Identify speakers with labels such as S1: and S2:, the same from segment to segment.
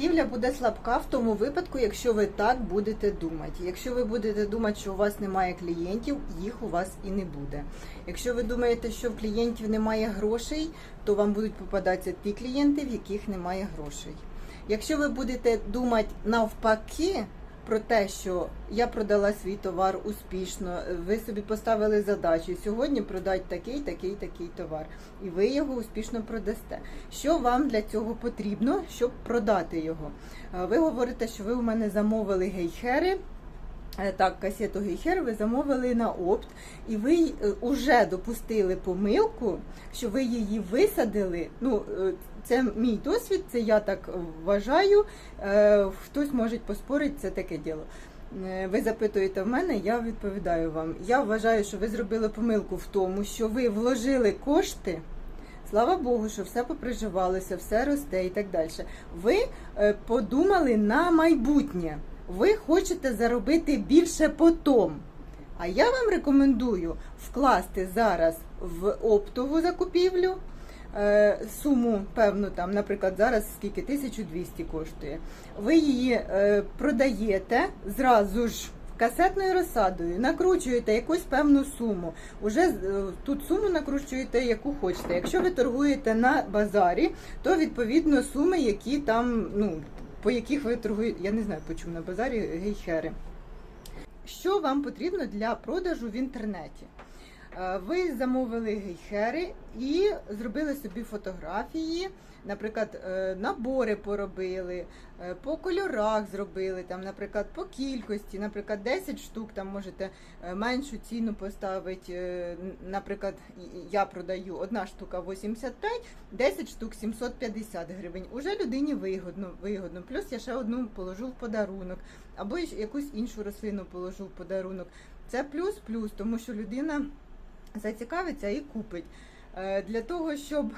S1: торгівля буде слабка в тому випадку, якщо ви так будете думати. Якщо ви будете думати, що у вас немає клієнтів, їх у вас і не буде. Якщо ви думаєте, що в клієнтів немає грошей, то вам будуть попадатися ті клієнти, в яких немає грошей. Якщо ви будете думати навпаки про те, що я продала свій товар успішно, ви собі поставили задачу сьогодні продати такий, такий, такий товар, і ви його успішно продасте. Що вам для цього потрібно, щоб продати його? Ви говорите, що ви у мене замовили гейхери. Е, Так, касету гейхер ви замовили на опт, і ви вже допустили помилку, що ви її висадили. Ну, е, це мій досвід, це я так вважаю. Е, Хтось може поспорити, це таке діло. Е, Ви запитуєте в мене, я відповідаю вам. Я вважаю, що ви зробили помилку в тому, що ви вложили кошти. Слава Богу, що все поприживалося, все росте і так далі. Ви е, подумали на майбутнє. Ви хочете заробити більше потом. А я вам рекомендую вкласти зараз в оптову закупівлю е, суму, певну, там, наприклад, зараз скільки 1200 коштує. Ви її е, продаєте зразу ж касетною розсадою, накручуєте якусь певну суму. Уже е, тут суму накручуєте, яку хочете. Якщо ви торгуєте на базарі, то відповідно суми, які там, ну, по яких ви торгуєте, я не знаю, по чому на базарі гейхери. Що вам потрібно для продажу в інтернеті? Е, Ви замовили гейхери і зробили собі фотографії, наприклад, е, набори поробили, е, по кольорах зробили, там, наприклад, по кількості, наприклад, 10 штук, там можете меншу ціну поставити. Наприклад, я продаю одна штука 85, 10 штук 750 гривень. Уже людині вигодно, вигодно. Плюс я ще одну положу в подарунок, або якусь іншу рослину положу в подарунок. Це плюс-плюс, тому що людина зацікавиться і купить. Е, Для того, щоб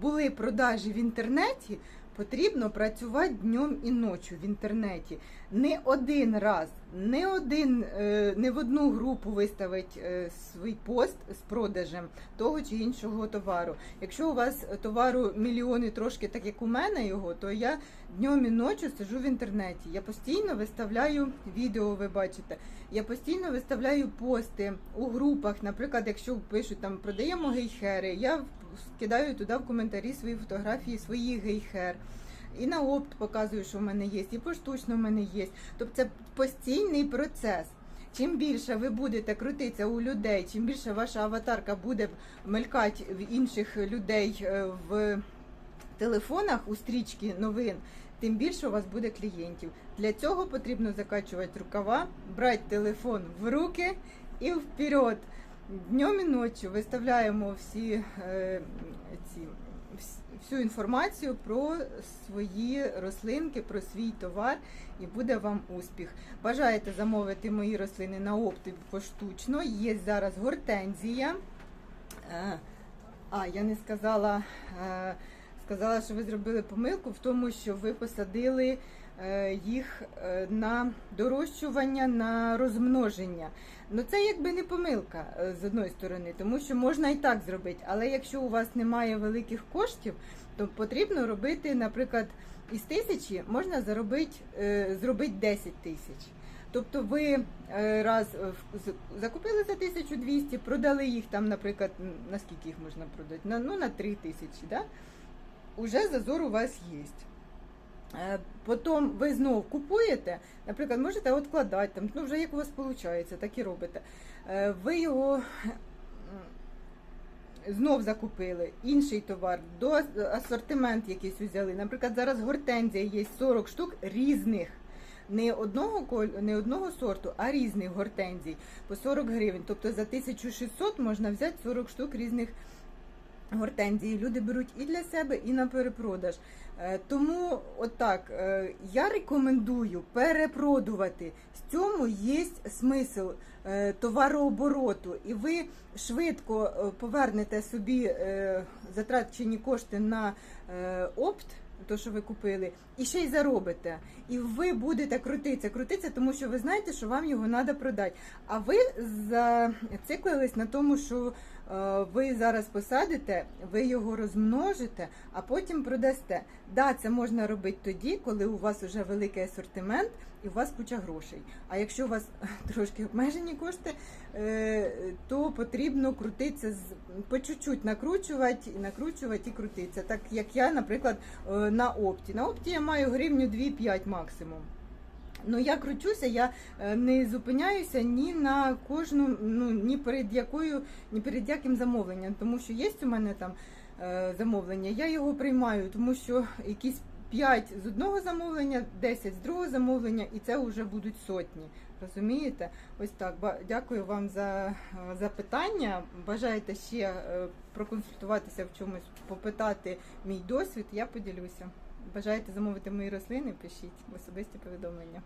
S1: були продажі в інтернеті, потрібно працювати днем і ночі в інтернеті. Не один раз, не один, е, не в одну групу виставити е, свій пост з продажем того чи іншого товару. Якщо у вас товару мільйони трошки, так як у мене його, то я днем і ночі сижу в інтернеті. Я постійно виставляю відео, ви бачите. Я постійно виставляю пости у групах. Наприклад, якщо пишуть там продаємо гейхери, я кидаю туди в коментарі свої фотографії своїх гейхер. І на опт показую, що в мене є, і поштучно в мене є. Тобто це постійний процес. Чим більше ви будете крутитися у людей, чим більше ваша аватарка буде мелькати в інших людей е, в телефонах у стрічки новин, тим більше у вас буде клієнтів. Для цього потрібно закачувати рукава, брати телефон в руки і вперед. Днем і ночі виставляємо всі ці всю інформацію про свої рослинки, про свій товар, і буде вам успіх. Бажаєте замовити мої рослини на опти поштучно. Є зараз гортензія. Е, А, я не сказала, е, сказала, що ви зробили помилку в тому, що ви посадили їх е, на дорощування, на розмноження. Ну це якби не помилка е, з одної сторони, тому що можна і так зробити. Але якщо у вас немає великих коштів, то потрібно робити, наприклад, із тисячі можна заробити, е, зробити 10 тисяч. Тобто ви е, раз е, закупили за 1200, продали їх там, наприклад, на скільки їх можна продати? На, ну, на 3 тисячі, да? Уже зазор у вас є. Е, Потім ви знову купуєте, наприклад, можете відкладати, там, ну вже як у вас виходить, так і робите. Е, Ви його знов закупили, інший товар, до асортимент якийсь взяли. Наприклад, зараз гортензія є 40 штук різних. Не одного не одного сорту, а різних гортензій по 40 гривень. Тобто за 1600 можна взяти 40 штук різних гортензій. Люди беруть і для себе, і на перепродаж. Е, Тому отак, е, я рекомендую перепродувати. З цьому є смисл е, товарообороту, і ви швидко повернете собі затрачені кошти на опт. То, що ви купили, і ще й заробите. І ви будете крутитися, крутитися, тому що ви знаєте, що вам його треба продати. А ви зациклились на тому, що ви зараз посадите, ви його розмножите, а потім продасте. Да, це можна робити тоді, коли у вас вже великий асортимент і у вас куча грошей. А якщо у вас трошки обмежені кошти, е, то потрібно крутитися по чуть-чуть накручувати, накручувати і крутитися. Так як я, наприклад, е, на опті. На опті я маю гривню 2-5 максимум. Ну я кручуся, я е, не зупиняюся ні на кожну, ну ні перед якою, ні перед яким замовленням, тому що є у мене там е, замовлення, я його приймаю, тому що якісь 5 з одного замовлення, 10 з другого замовлення, і це вже будуть сотні. Розумієте? Ось так. Дякую вам за е, запитання. Бажаєте ще проконсультуватися в чомусь, попитати мій досвід, я поділюся. Бажаєте замовити мої рослини, пишіть особисті повідомлення.